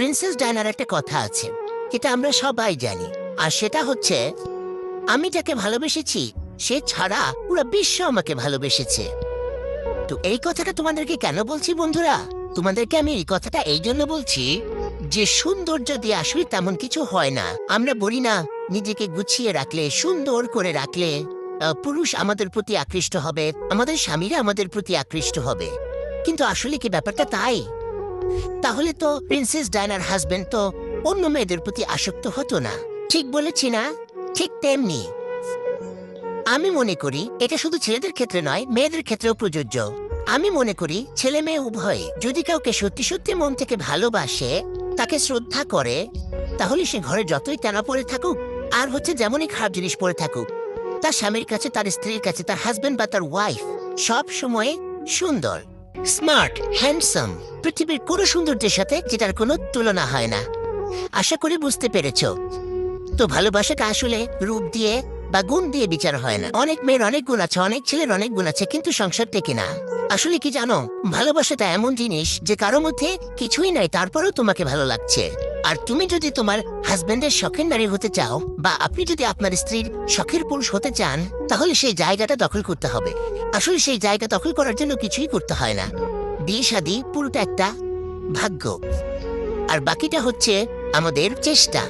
Princess ডায়নার একটা কথা আছে, যেটা আমরা সবাই জানি। আর সেটা হচ্ছে, আমি যাকে ভালোবেসেছি, সে ছাড়া পুরো বিশ্ব আমাকে ভালোবেসেছে। তো এই কথাটা তোমাদেরকে কেন বলছি বন্ধুরা? তোমাদেরকে আমি এই কথাটা এই জন্য বলছি, যে সৌন্দর্য দিয়ে আসলে তেমন কিছু হয় না। আমরা বলি না, নিজেকে গুছিয়ে রাখলে, সুন্দর করে রাখলে পুরুষ আমাদের প্রতি আকৃষ্ট হবে, আমাদের স্বামীরা আমাদের প্রতি আকৃষ্ট হবে। কিন্তু আসলে কি ব্যাপারটা তাই? তাহলে তো প্রিন্সেস ডায়নার হাজবেন্ড তো অন্য মেয়েদের প্রতি আসক্ত হতো না। ঠিক বলেছি না? ঠিক তেমনি। আমি মনে করি এটা শুধু ছেলেদের ক্ষেত্রে নয়, মেয়েদের ক্ষেত্রেও প্রযোজ্য। আমি মনে করি ছেলে মেয়ে উভয়ে, যদি কাউকে সত্যি সত্যি মন থেকে ভালোবাসে, তাকে শ্রদ্ধা করে, তাহলে সে ঘরে যতই টানা পড়ে থাকুক, আর হচ্ছে যেমনই খারাপ জিনিস পড়ে থাকুক, তার স্বামীর কাছে, তার স্ত্রীর কাছে, তার হাজবেন্ড বা তার ওয়াইফ সব সময় সুন্দর। স্মার্ট, হ্যান্ডসাম, পৃথিবীর কোনো সৌন্দর্যের সাথে যেটার কোনো তুলনা হয় না। আশা করি বুঝতে পেরেছ। তো ভালোবাসাটা আসলে রূপ দিয়ে বা গুণ দিয়ে বিচার হয় না। অনেক মেয়ের অনেক গুণ আছে, অনেক ছেলের অনেক গুণ আছে, কিন্তু সংসার টেকে না। আসলে কি জানো? ভালোবাসাটা এমন জিনিস যে কারও মধ্যে কিছুই নাই, তারপরেও তোমাকে ভালো লাগছে। আর তুমি যদি তোমার হাজবেন্ডের শখের নারী হতে চাও, বা আপনি যদি আপনার স্ত্রীর শখের পুরুষ হতে চান, তাহলে সেই জায়গাটা দখল করতে হবে। আসলে সেই জায়গা দখল করার জন্য কিছুই করতে হয় না। বিয়ে সাদী পুরোটা একটা ভাগ্য। আর বাকিটা হচ্ছে আমাদের চেষ্টা।